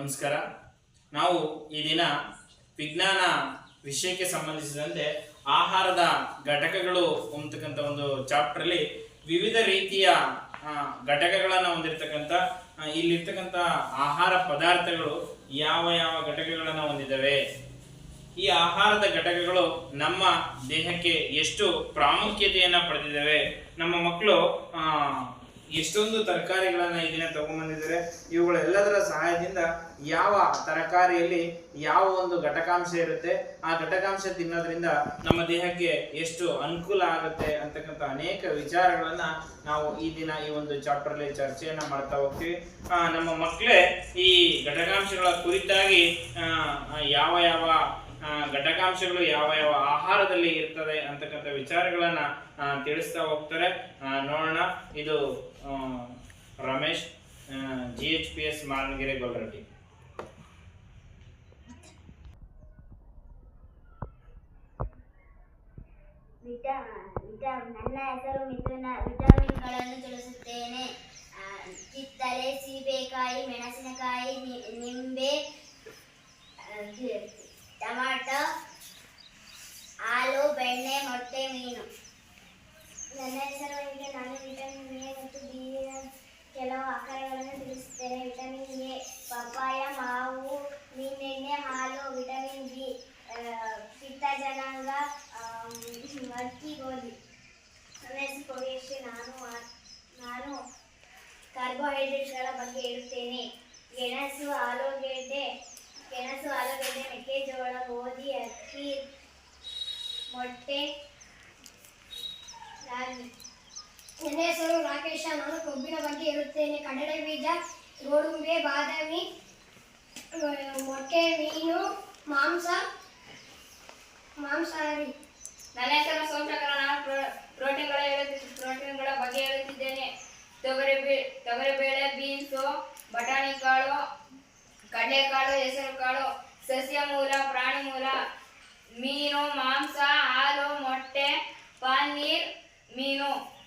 ನಮಸ್ಕಾರ. ನಾವು ಈ ದಿನ ವಿಜ್ಞಾನ ವಿಷಯಕ್ಕೆ ಸಂಬಂಧಿಸಿದಂತೆ ಆಹಾರದ ಘಟಕಗಳು ಅಂತಕ್ಕಂಥ ಒಂದು ಚಾಪ್ಟ್ರಲ್ಲಿ ವಿವಿಧ ರೀತಿಯ ಘಟಕಗಳನ್ನು ಹೊಂದಿರತಕ್ಕಂಥ ಇಲ್ಲಿರ್ತಕ್ಕಂಥ ಆಹಾರ ಪದಾರ್ಥಗಳು ಯಾವ ಯಾವ ಘಟಕಗಳನ್ನು ಹೊಂದಿದ್ದಾವೆ. ಈ ಆಹಾರದ ಘಟಕಗಳು ನಮ್ಮ ದೇಹಕ್ಕೆ ಎಷ್ಟು ಪ್ರಾಮುಖ್ಯತೆಯನ್ನ ಪಡೆದಿದ್ದಾವೆ. ನಮ್ಮ ಮಕ್ಕಳು ಎಷ್ಟೊಂದು ತರಕಾರಿಗಳನ್ನ ಈ ದಿನ ತಗೊಂಡ್ಬಂದಿದ್ದಾರೆ. ಇವುಗಳೆಲ್ಲದರ ಸಹಾಯದಿಂದ ಯಾವ ತರಕಾರಿಯಲ್ಲಿ ಯಾವ ಒಂದು ಘಟಕಾಂಶ ಇರುತ್ತೆ, ಆ ಘಟಕಾಂಶ ತಿನ್ನೋದ್ರಿಂದ ನಮ್ಮ ದೇಹಕ್ಕೆ ಎಷ್ಟು ಅನುಕೂಲ ಆಗುತ್ತೆ ಅಂತಕ್ಕಂಥ ಅನೇಕ ವಿಚಾರಗಳನ್ನ ನಾವು ಈ ದಿನ ಈ ಒಂದು ಚಾಪ್ಟರ್ ಅಲ್ಲಿ ಚರ್ಚೆಯನ್ನ ಮಾಡ್ತಾ ಹೋಗ್ತೀವಿ. ನಮ್ಮ ಮಕ್ಕಳೇ ಈ ಘಟಕಾಂಶಗಳ ಕುರಿತಾಗಿ ಯಾವ ಯಾವ ಘಟಕಾಂಶಗಳು ಯಾವ ಯಾವ ಆಹಾರದಲ್ಲಿ ಇರ್ತದೆ ಅಂತಕ್ಕಂಥ ವಿಚಾರಗಳನ್ನ ತಿಳಿಸ್ತಾ ಹೋಗ್ತಾರೆ. ನೋಡೋಣ. ಇದು Ramesh G H P S Maranagere Golratti. ನನ್ನ ಹೆಸರು ಮಿಥುನ, ವಿಟಮಿನ್ಗಳನ್ನು ತಿಳಿಸುತ್ತೇನೆ ಕಿತ್ತಳೆ, ಸೀಬೆಕಾಯಿ, ಮೆಣಸಿನಕಾಯಿ ನಿಂಬೆ ಟಮಾಟೊ, ಹಾಲು, ಬೆಣ್ಣೆ, ಮೊಟ್ಟೆ, ಮೀನು. ನನ್ನ ಹೆಸರು ನಾನು ವಿಟಮಿನ್ ಕೆಲವು ಆಕಾರಗಳನ್ನು ತಿಳಿಸುತ್ತೇನೆ ವಿಟಮಿನ್ ಎ ಪಪ್ಪಾಯ ಮಾವು ಮೀನೆಣ್ಣೆ ಹಾಲು ವಿಟಮಿನ್ ಬಿ ಪಿತ್ತ ಜನಾಂಗ ಆಮ್, ಅಕ್ಕಿ ಗೋಧಿ. ನನ್ನ ಹೆಸರು ನಾನು ನಾನು ಕಾರ್ಬೋಹೈಡ್ರೇಟ್ಗಳ ಬಗ್ಗೆ ಹೇಳುತ್ತೇನೆ. ಗೆಣಸು ಆಲೂಗೆಡ್ಡೆ ಗೆಣಸು ಆಲೂಗೆಡ್ಡೆ ಮೆಕ್ಕೆಜೋಳ ಗೋಧಿ ಅಕ್ಕಿ ಮೊಟ್ಟೆ ರಾಗಿ. ನನ್ನ ರಾಕೇಶ ನಾನು ಕೊಬ್ಬಿನ ಬಗ್ಗೆ ಇರುತ್ತೇನೆ ಕಡಲೆ ಬೀಜ, ಗೋಡುಂಬೆ, ಬಾದಾಮಿ ಮೊಟ್ಟೆ, ಮೀನು, ಮಾಂಸ ಮಾಂಸಾಹಾರಿ ನನ್ನ ಹೆಸರು ಸೋಮಶೇಖರ ನಾನು ಪ್ರೋ- ಪ್ರೋಟೀನ್ಗಳ ಹೇಳುತ್ತಿದ್ದೆ ಪ್ರೋಟೀನ್ಗಳ ಬಗ್ಗೆ ಹೇಳುತ್ತಿದ್ದೇನೆ. ತೊಗರಿ ಬೇ ತೊಗರಿಬೇಳೆ ಬೀನ್ಸು, ಬಟಾಣಿ ಕಾಳು, ಕಡಲೆಕಾಳು ಹೆಸರು ಕಾಳು ಸಸ್ಯ ಮೂಲ, ಪ್ರಾಣಿ ಮೂಲ, ಮೀನು, ಮಾಂಸ, ಹಾಲು, ಮೊಟ್ಟೆ ಪನ್ನೀರ್ ಮೀನು.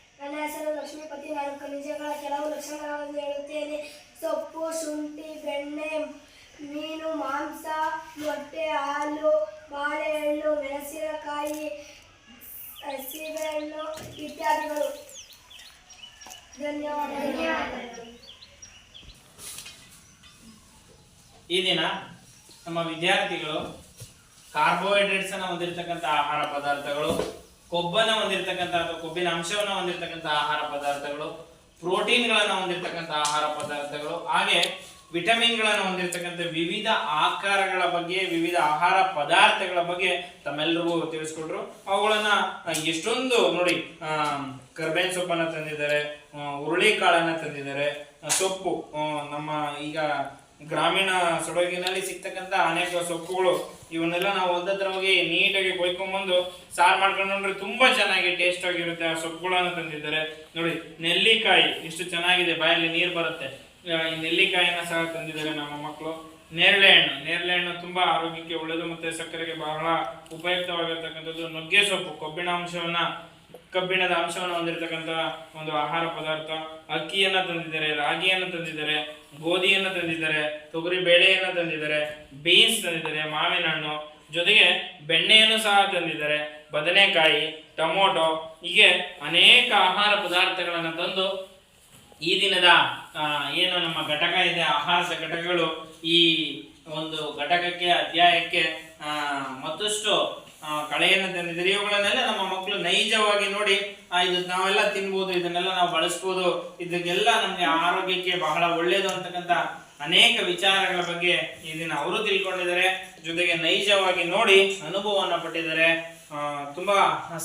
ಲಕ್ಷ್ಮೀಪತಿ ನಾನು ಖನಿಜಗಳ ಕೆಲವು ಲಕ್ಷಣಗಳನ್ನು ಹೇಳುತ್ತೇನೆ. ಸೊಪ್ಪು, ಶುಂಠಿ, ಬೆಣ್ಣೆ, ಮೀನು, ಮಾಂಸ, ಮೊಟ್ಟೆ, ಹಾಲು, ಬಾಳೆಹಣ್ಣು, ಮೆಣಸಿನಕಾಯಿ ಸೀಬೆಹಣ್ಣು ಇತ್ಯಾದಿಗಳು. ಧನ್ಯವಾದಗಳು. ಈ ದಿನ ನಮ್ಮ ವಿದ್ಯಾರ್ಥಿಗಳು ಕಾರ್ಬೋಹೈಡ್ರೇಟ್ಸ್ ಅನ್ನ ಹೊಂದಿರತಕ್ಕಂಥ ಆಹಾರ ಪದಾರ್ಥಗಳು ಕೊಬ್ಬನ್ನ ಹೊಂದಿರತಕ್ಕಂತಹ ಅಥವಾ ಕೊಬ್ಬಿನ ಅಂಶವನ್ನ ಹೊಂದಿರತಕ್ಕಂತಹ ಆಹಾರ ಪದಾರ್ಥಗಳು ಪ್ರೋಟೀನ್ಗಳನ್ನು ಹೊಂದಿರತಕ್ಕಂತಹ ಆಹಾರ ಪದಾರ್ಥಗಳು ಹಾಗೆ ವಿಟಮಿನ್ಗಳನ್ನು ಹೊಂದಿರತಕ್ಕಂಥ ವಿವಿಧ ಆಕಾರಗಳ ಬಗ್ಗೆ ವಿವಿಧ ಆಹಾರ ಪದಾರ್ಥಗಳ ಬಗ್ಗೆ ತಮ್ಮೆಲ್ಲರಿಗೂ ತಿಳಿಸ್ಕೊಟ್ರು. ಅವುಗಳನ್ನ ಎಷ್ಟೊಂದು ನೋಡಿ ಆ, ಕರ್ಬೇವಿನ ಸೊಪ್ಪನ್ನ ತಂದಿದ್ದಾರೆ ಹುರುಳಿ ಹುರುಳಿಕಾಳನ್ನ ತಂದಿದ್ದಾರೆ ಸೊಪ್ಪು ನಮ್ಮ ಈಗ ಗ್ರಾಮೀಣ ಸೊಡಗಿನಲ್ಲಿ ಸಿಗ್ತಕ್ಕಂಥ ಅನೇಕ ಸೊಪ್ಪುಗಳು ಇವನ್ನೆಲ್ಲ ನಾವು ಒಂದತ್ರ ಹೋಗಿ ನೀಟಾಗಿ ಕೊಯ್ಕೊಂಡ್ಬಂದು ಸಾರು ಮಾಡ್ಕೊಂಡ್ರೆ ತುಂಬಾ ಚೆನ್ನಾಗಿ ಟೇಸ್ಟ್ ಆಗಿರುತ್ತೆ ಆ ಸೊಪ್ಪುಗಳನ್ನು ತಂದಿದ್ದಾರೆ. ನೋಡಿ, ನೆಲ್ಲಿಕಾಯಿ, ಎಷ್ಟು ಚೆನ್ನಾಗಿದೆ, ಬಾಯಲ್ಲಿ ನೀರು ಬರುತ್ತೆ. ಈ ನೆಲ್ಲಿಕಾಯಿನ ಸಹ ತಂದಿದ್ದಾರೆ ನಮ್ಮ ಮಕ್ಕಳು ನೇರಳೆ ಹಣ್ಣು ನೇರಳೆ ಹಣ್ಣು ತುಂಬಾ ಆರೋಗ್ಯಕ್ಕೆ ಒಳ್ಳೆಯದು ಮತ್ತೆ ಸಕ್ಕರೆಗೆ ಬಹಳ ಉಪಯುಕ್ತವಾಗಿರ್ತಕ್ಕಂಥದ್ದು. ನುಗ್ಗೆ ಸೊಪ್ಪು, ಕೊಬ್ಬಿನ ಅಂಶವನ್ನ ಕಬ್ಬಿಣದ ಅಂಶವನ್ನು ಹೊಂದಿರತಕ್ಕಂಥ ಒಂದು ಆಹಾರ ಪದಾರ್ಥ, ಅಕ್ಕಿಯನ್ನ ತಂದಿದ್ದಾರೆ, ರಾಗಿಯನ್ನು ತಂದಿದ್ದಾರೆ, ಗೋಧಿಯನ್ನು ತಂದಿದ್ದಾರೆ, ತೊಗರಿ ಬೇಳೆಯನ್ನು ತಂದಿದ್ದಾರೆ, ಬೀನ್ಸ್ ತಂದಿದ್ದಾರೆ ಮಾವಿನ ಹಣ್ಣು ಜೊತೆಗೆ ಬೆಣ್ಣೆಯನ್ನು ಸಹ ತಂದಿದ್ದಾರೆ, ಬದನೆಕಾಯಿ, ಟೊಮೊಟೊ, ಹೀಗೆ ಅನೇಕ ಆಹಾರ ಪದಾರ್ಥಗಳನ್ನು ತಂದು ಈ ದಿನದ ಏನು ನಮ್ಮ ಘಟಕ ಇದೆ, ಆಹಾರ ಘಟಕಗಳು ಈ ಒಂದು ಘಟಕಕ್ಕೆ, ಅಧ್ಯಾಯಕ್ಕೆ ಮತ್ತಷ್ಟು ಕಳೆಯನ್ನು ತಂದಿದ್ದಾರೆ ಇವುಗಳನ್ನೆಲ್ಲ ನಮ್ಮ ಮಕ್ಕಳು ನೈಜವಾಗಿ ನೋಡಿ ಇದು ನಾವೆಲ್ಲ ತಿನ್ಬೋದು, ಇದನ್ನೆಲ್ಲ ನಾವು ಬಳಸ್ಬೋದು, ಇದಕ್ಕೆಲ್ಲ ನಮಗೆ ಆರೋಗ್ಯಕ್ಕೆ ಬಹಳ ಒಳ್ಳೆಯದು ಅಂತಕ್ಕಂಥ ಅನೇಕ ವಿಚಾರಗಳ ಬಗ್ಗೆ ಈ ದಿನ ಅವರು ತಿಳ್ಕೊಂಡಿದ್ದಾರೆ. ಜೊತೆಗೆ ನೈಜವಾಗಿ ನೋಡಿ ಅನುಭವವನ್ನು ಪಟ್ಟಿದ್ದಾರೆ. ತುಂಬಾ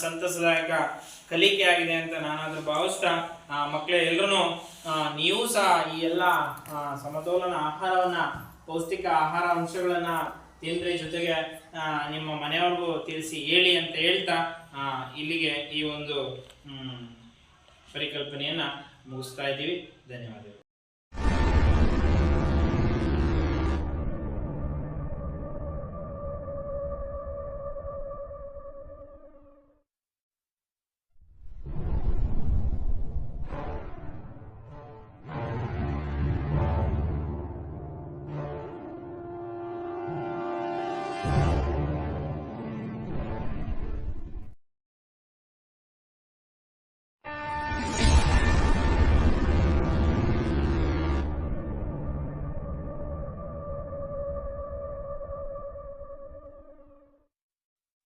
ಸಂತಸದಾಯಕ ಕಲಿಕೆ ಆಗಿದೆ ಅಂತ ನಾನಾದ್ರೂ ಭಾವಿಸ್ತಾ ಮಕ್ಕಳೇ ಎಲ್ಲರೂ ನೀವು ಸಹ ಈ ಎಲ್ಲ ಸಮತೋಲನ ಆಹಾರವನ್ನ, ಪೌಷ್ಟಿಕ ಆಹಾರ ಅಂಶಗಳನ್ನ ತಿನ್ರಿ ಜೊತೆಗೆ ನಿಮ್ಮ ಮನೆಯವ್ರಿಗೂ ತಿಳಿಸಿ ಹೇಳಿ ಅಂತ ಹೇಳ್ತಾ ಇಲ್ಲಿಗೆ ಈ ಒಂದು ಪರಿಕಲ್ಪನೆಯನ್ನ ಮುಗಿಸ್ತಾ ಇದ್ದೀವಿ. ಧನ್ಯವಾದಗಳು.